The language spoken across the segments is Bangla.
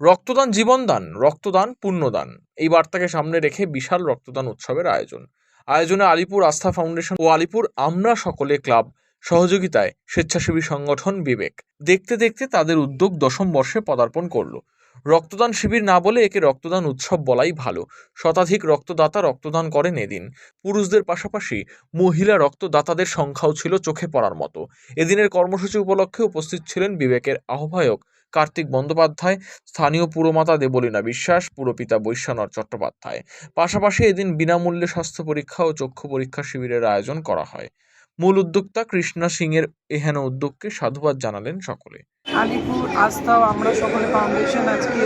রক্তদান জীবনদান, রক্তদান পুণ্যদান। এই বার্তাকে সামনে রেখে বিশাল রক্তদান উৎসবের আয়োজন। আয়োজনে আলিপুর আস্থা ফাউন্ডেশন ও আলিপুর আমরা সকলে ক্লাব সহযোগিতায় স্বেচ্ছাসেবী সংগঠন বিবেক। দেখতে দেখতে তাদের উদ্যোগ দশম বর্ষে পদার্পণ করল। রক্তদান শিবির না বলে একে রক্তদান উৎসব বলাই ভালো। শতাধিক রক্তদাতা রক্তদান করেন এদিন। পুরুষদের পাশাপাশি মহিলা রক্তদাতাদের সংখ্যাও ছিল চোখে পড়ার মতো। এদিনের কর্মসূচি উপলক্ষে উপস্থিত ছিলেন বিবেকের আহ্বায়ক কার্তিক বন্দ্যোপাধ্যায়, স্থানীয় পুরমাতা দেবলীনা বিশ্বাস, পুরপিতা বৈশ্যনাথ চট্টোপাধ্যায়। পাশাপাশি এদিন বিনামূল্যে স্বাস্থ্য পরীক্ষা ও চক্ষু পরীক্ষা শিবিরের আয়োজন করা হয়। মূল উদ্যোক্তা কৃষ্ণা সিং এর এহেন উদ্যোগকে সাধুবাদ জানালেন সকলে। আলিপুর আস্থা আমরা সকলে ফাউন্ডেশন আজকে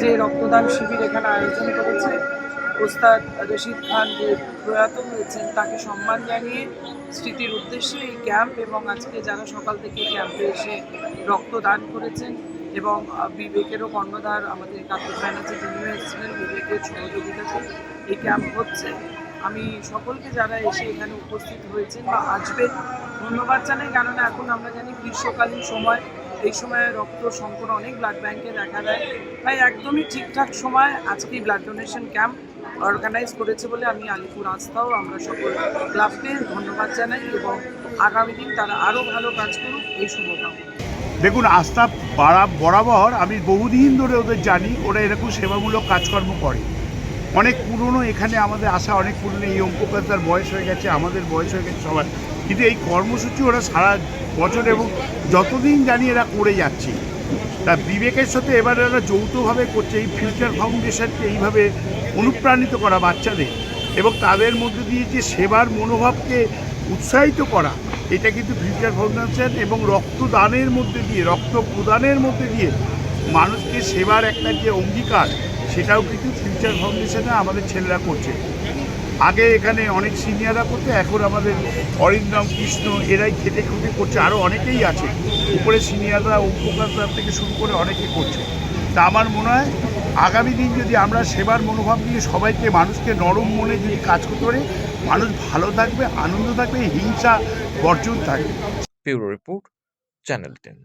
যে রক্তদান শিবির এখানে আয়োজন করেছে ওস্তাদ রশিদ খান যে প্রয়াত হয়েছেন, তাকে সম্মান জানিয়ে স্মৃতির উদ্দেশ্যে এই ক্যাম্প এবং আজকে যারা সকাল থেকে ক্যাম্পে এসে রক্তদান করেছেন এবং বিবেকেরও কর্ণধার আমাদের কার্তিক ব্যানার্জি তিনিও এসেছিলেন, বিবেকের সহযোগিতাতে এই ক্যাম্প হচ্ছে। আমি সকলকে যারা এসে এখানে উপস্থিত হয়েছেন বা আসবেন, ধন্যবাদ জানাই। কেননা এখন আমরা জানি গ্রীষ্মকালীন সময়। এই সময় রক্ত সংকট অনেক ব্লাড ব্যাংকে দেখা দেয়। তাই একদমই ঠিকঠাক সময় আজকে ব্লাড ডোনেশন ক্যাম্প অর্গানাইজ করেছে বলে আমি আলিপুর আস্থাও আমরা সকল ক্লাবকে ধন্যবাদ জানাই এবং আগামী দিন তারা আরও ভালো কাজ করুক, এই শুভকামনা। দেখুন, আস্থা বাড়া বরাবর আমি বহুদিন ধরে ওদের জানি, ওরা এরকম সেবামূলক কাজকর্ম করে। অনেক পুরনো এখানে আমাদের আসা অনেক পুরনো এই অঙ্ককার বয়স হয়ে গেছে, আমাদের বয়স হয়ে গেছে সবার। কিন্তু এই কর্মসূচি ওরা সারা বছর এবং যতদিন জানি এরা করে যাচ্ছে। তা বিবেকের সাথে এবার এরা যৌথভাবে করছে, এই ফিউচার ফাউন্ডেশনকে এইভাবে অনুপ্রাণিত করা বাচ্চাদের এবং তাদের মধ্যে দিয়ে যে সেবার মনোভাবকে উৎসাহিত করা, এটা কিন্তু ফিউচার ফাউন্ডেশন এবং রক্তদানের মধ্যে দিয়ে রক্ত প্রদানের মধ্যে দিয়ে মানুষকে সেবার একটা যে অঙ্গীকার, সেটাও কিন্তু ফিউচার ফাউন্ডেশনে আমাদের ছেলেরা করছে। আগে এখানে অনেক সিনিয়ররা করতে, এখন আমাদের অরিন্দম, কৃষ্ণ, এরাই খেটে খুঁটে করছে আরও অনেকেই আছে। উপরে সিনিয়ররা উপকার থেকে শুরু করে অনেকে করছে। তা আমার মনে হয়, আগামী দিন যদি আমরা সেবার মনোভাব নিয়ে সবাইকে, মানুষকে নরম মনে যদি কাজ করতে পারি, মানুষ ভালো থাকবে, আনন্দ থাকবে, হিংসা বর্জন থাকবে। Report, channel ten.